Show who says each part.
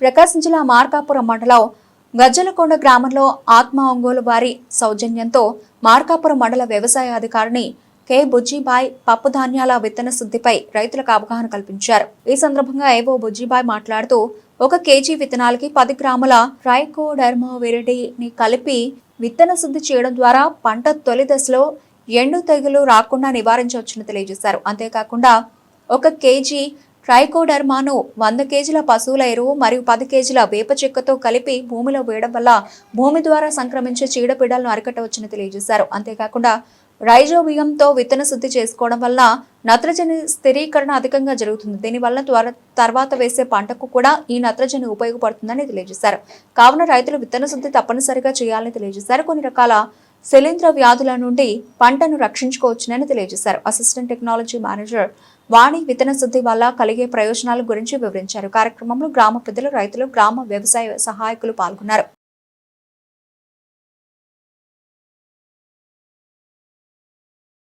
Speaker 1: ప్రకాశం జిల్లా మార్కాపురం మండలం గజ్జలకొండ గ్రామంలో ఆత్మ ఒంగోలు వారి సౌజన్యంతో మార్కాపురం మండల వ్యవసాయ అధికారిని కె. బుజ్జిబాయ్ పప్పు ధాన్యాల విత్తన శుద్ధిపై రైతులకు అవగాహన కల్పించారు. ఈ సందర్భంగా ఏవో బుజ్జిబాయ్ మాట్లాడుతూ ఒక కేజీ విత్తనాలకి పది గ్రాముల ట్రైకోడర్మా కలిపి విత్తన శుద్ధి చేయడం ద్వారా పంట తొలి దశలో ఎండు తెగులు రాకుండా నివారించవచ్చని తెలియజేశారు. అంతేకాకుండా ఒక కేజీ ట్రైకోడర్మాను వంద కేజీల పశువుల ఎరువు మరియు పది కేజీల వేప చెక్కతో కలిపి భూమిలో వేయడం వల్ల భూమి ద్వారా సంక్రమించే చీడపీడలను అరికట్టవచ్చని తెలియజేశారు. అంతేకాకుండా రైజోబియంతో విత్తన శుద్ధి చేసుకోవడం వల్ల నత్రజని స్థిరీకరణ అధికంగా జరుగుతుంది. దీనివల్ల త్వర తర్వాత వేసే పంటకు కూడా ఈ నత్రజని ఉపయోగపడుతుందని తెలియజేశారు. కావున రైతులు విత్తన శుద్ధి తప్పనిసరిగా చేయాలని తెలియజేశారు. కొన్ని రకాల శిలీంద్ర వ్యాధుల నుండి పంటను రక్షించుకోవచ్చునని తెలియజేశారు. అసిస్టెంట్ టెక్నాలజీ మేనేజర్ వాణి విత్తన శుద్ధి వల్ల కలిగే ప్రయోజనాల గురించి వివరించారు. కార్యక్రమంలో గ్రామ పెద్దలు రైతులు గ్రామ వ్యవసాయ సహాయకులు పాల్గొన్నారు.